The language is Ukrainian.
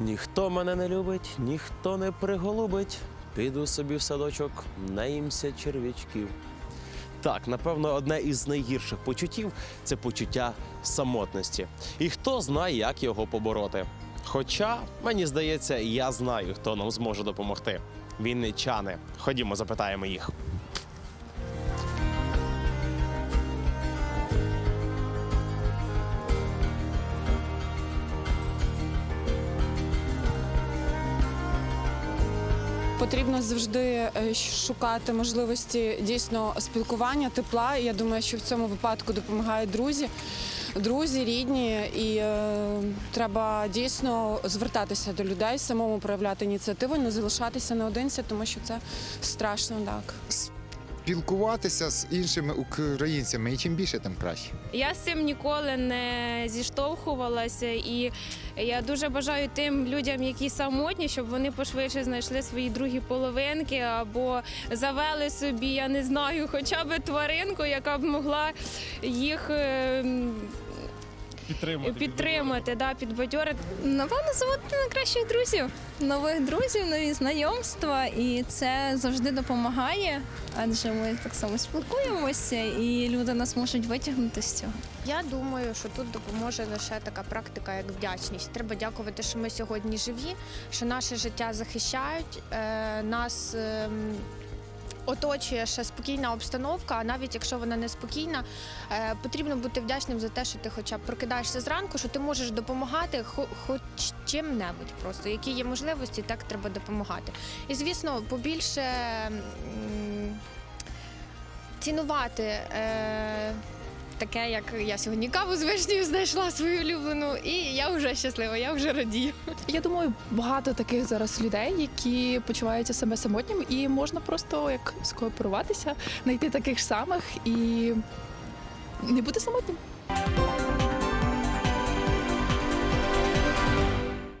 Ніхто мене не любить, ніхто не приголубить. Піду собі в садочок, наїмся черв'ячків. Так, напевно, одне із найгірших почуттів це почуття самотності. І хто знає, як його побороти. Хоча, мені здається, я знаю, хто нам зможе допомогти. Вінничани. Ходімо, запитаємо їх. Потрібно завжди е, шукати можливості дійсно спілкування, тепла. Я думаю, що в цьому випадку допомагають друзі, друзі, рідні, і е, треба дійсно звертатися до людей, самому проявляти ініціативу, не залишатися наодинці, тому що це страшно так. Спілкуватися з іншими українцями, і чим більше, тим краще. Я з цим ніколи не зіштовхувалася, і я дуже бажаю тим людям, які самотні, щоб вони пошвидше знайшли свої другі половинки або завели собі, я не знаю, хоча б тваринку, яка б могла їх. Е, м, Підтримати, да, підбадьорити. Напевно, заводити найкращих друзів, нових друзів, нові знайомства, і це завжди допомагає, адже ми так само спілкуємося, і люди нас можуть витягнути з цього. Я думаю, що тут допоможе лише така практика, як вдячність. Треба дякувати, що ми сьогодні живі, що наше життя захищають, е, нас. ем, Оточує ще спокійна обстановка, а навіть якщо вона не спокійна, е, потрібно бути вдячним за те, що ти хоча б прокидаєшся зранку, що ти можеш допомагати хо- хоч чим-небудь просто. Які є можливості, так треба допомагати. І звісно, побільше цінувати. Таке, як я сьогодні каву з вишнею знайшла свою улюблену, і я вже щаслива, я вже радію. Я думаю, багато таких зараз людей, які почуваються себе самотнім, і можна просто як скооперуватися, знайти таких самих і не бути самотнім.